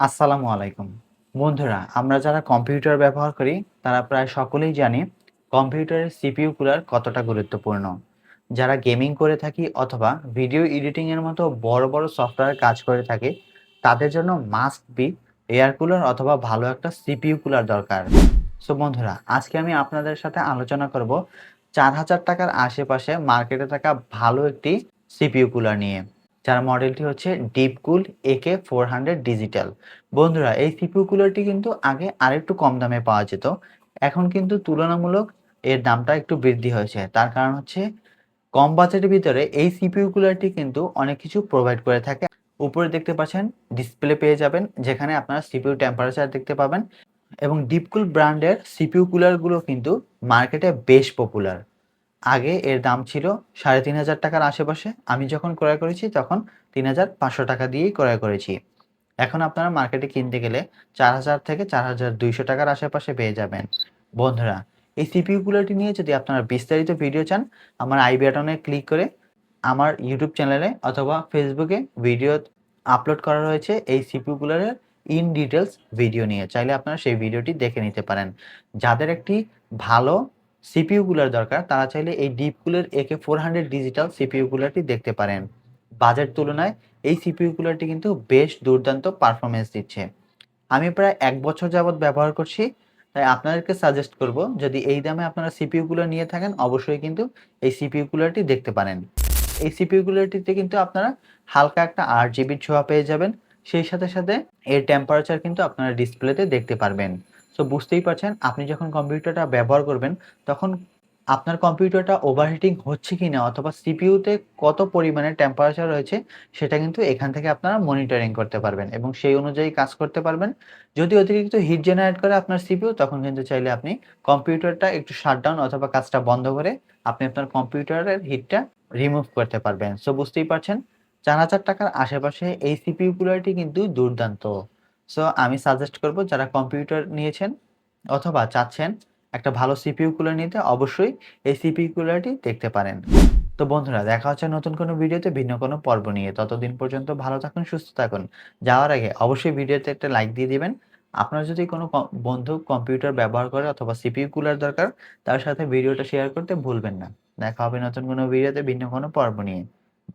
আসসালামু আলাইকুম। বন্ধুরা, আমরা যারা কম্পিউটার ব্যবহার করি, তারা প্রায় সকলেই জানি কম্পিউটারের সিপিইউ কুলার কতটা গুরুত্বপূর্ণ। যারা গেমিং করে থাকি অথবা ভিডিও এডিটিং এর মতো বড় বড় সফটওয়্যার কাজ করে থাকে, তাদের জন্য মাস্ট বি এয়ার কুলার অথবা ভালো একটা সিপিইউ কুলার দরকার। সো বন্ধুরা, আজকে আমি আপনাদের সাথে আলোচনা করব চার হাজার টাকার আশেপাশে মার্কেটে থাকা ভালো একটি সিপিইউ কুলার নিয়ে। যার মডেলটি হচ্ছে ডিপকুল একে ফোর হান্ড্রেড ডিজিটাল বন্ধুরা, এই সিপিইউ কুলারটি কিন্তু আগে আরেকটু কম দামে পাওয়া যেত। এখন কিন্তু তুলনামূলক এর দামটা একটু বৃদ্ধি হয়েছে। তার কারণ হচ্ছে, কম বাজেটের ভিতরে এই সিপিইউ কুলারটি কিন্তু অনেক কিছু প্রোভাইড করে থাকে। উপরে দেখতে পাচ্ছেন ডিসপ্লে পেয়ে যাবেন, যেখানে আপনারা সিপিইউ টেম্পারেচার দেখতে পাবেন। এবং ডিপকুল ব্র্যান্ডের সিপিইউ কুলারগুলো কিন্তু মার্কেটে বেশ পপুলার আগে এর দাম ছিল সাড়ে তিন হাজার টাকার আশেপাশে। আমি যখন ক্রয় করেছি, তখন তিন হাজার পাঁচশো টাকা দিয়েই ক্রয় করেছি। এখন আপনারা মার্কেটে কিনতে গেলে চার হাজার থেকে চার হাজার দুইশো টাকার আশেপাশে পেয়ে যাবেন। বন্ধুরা, এই সিপিইউ কুলারটি নিয়ে যদি আপনারা বিস্তারিত ভিডিও চান, আমার আই বাটনে ক্লিক করে আমার ইউটিউব চ্যানেলে অথবা ফেসবুকে ভিডিও আপলোড করা রয়েছে এই সিপিইউ কুলারের ইন ডিটেলস ভিডিও নিয়ে। চাইলে আপনারা সেই ভিডিওটি দেখে নিতে পারেন। যাদের একটি ভালো সিপিইউ কুলার দরকার, তারা চাইলে এই deep cooler AK four hundred digital CPU কুলারটি দেখতে পারেন। বাজেট তুলনায় এই সিপিইউ কুলারটি কিন্তু বেশ দুর্দান্ত পারফরমেন্স দিচ্ছে। আমি প্রায় এক বছর যাবৎ ব্যবহার করছি, তাই আপনাদেরকে সাজেস্ট করব, যদি এই দামে আপনারা সিপিইউ কুলার নিয়ে থাকেন, অবশ্যই কিন্তু এই সিপিইউ কুলারটি দেখতে পারেন। এই সিপিইউ কুলারটিতে কিন্তু আপনারা হালকা একটা আট জিবির ছোঁয়া পেয়ে যাবেন, সেই সাথে সাথে এর টেম্পারেচার কিন্তু আপনারা ডিসপ্লেতে দেখতে পারবেন। সো বুঝতেই পারছেন, আপনি যখন কম্পিউটারটা ব্যবহার করবেন, তখন আপনার কম্পিউটারটা ওভারহিটিং হচ্ছে কি না অথবা সিপিইউতে কত পরিমাণে টেম্পারেচার রয়েছে, সেটা কিন্তু এখান থেকে আপনারা মনিটরিং করতে পারবেন এবং সেই অনুযায়ী কাজ করতে পারবেন। যদি অতিরিক্ত হিট জেনারেট করে আপনার সিপিইউ তখন কিন্তু চাইলে আপনি কম্পিউটারটা একটু শাটডাউন অথবা কাজটা বন্ধ করে আপনি আপনার কম্পিউটারের হিটটা রিমুভ করতে পারবেন। সো বুঝতেই পারছেন, চার হাজার টাকার আশেপাশে এই সিপিইউ কুলারটি কিন্তু দুর্দান্ত। সো আমি সাজেস্ট করব যারা কম্পিউটার নিয়েছেন অথবা চাচ্ছেন একটা ভালো সিপিইউ কুলার নিতে, অবশ্যই এই সিপিইউ কুলারটি দেখতে পারেন। তো বন্ধুরা, দেখা হচ্ছে নতুন কোনো ভিডিওতে ভিন্ন কোনো পর্ব নিয়ে। ততদিন পর্যন্ত ভালো থাকুন, সুস্থ থাকুন। যাওয়ার আগে অবশ্যই ভিডিওতে একটা লাইক দিয়ে দিবেন। আপনার যদি কোনো বন্ধু কম্পিউটার ব্যবহার করে অথবা সিপিইউ কুলার দরকার, তার সাথে ভিডিওটা শেয়ার করতে ভুলবেন না। দেখা হবে নতুন কোনো ভিডিওতে ভিন্ন কোনো পর্ব নিয়ে।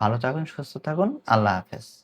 ভালো থাকুন, সুস্থ থাকুন। আল্লাহ হাফেজ।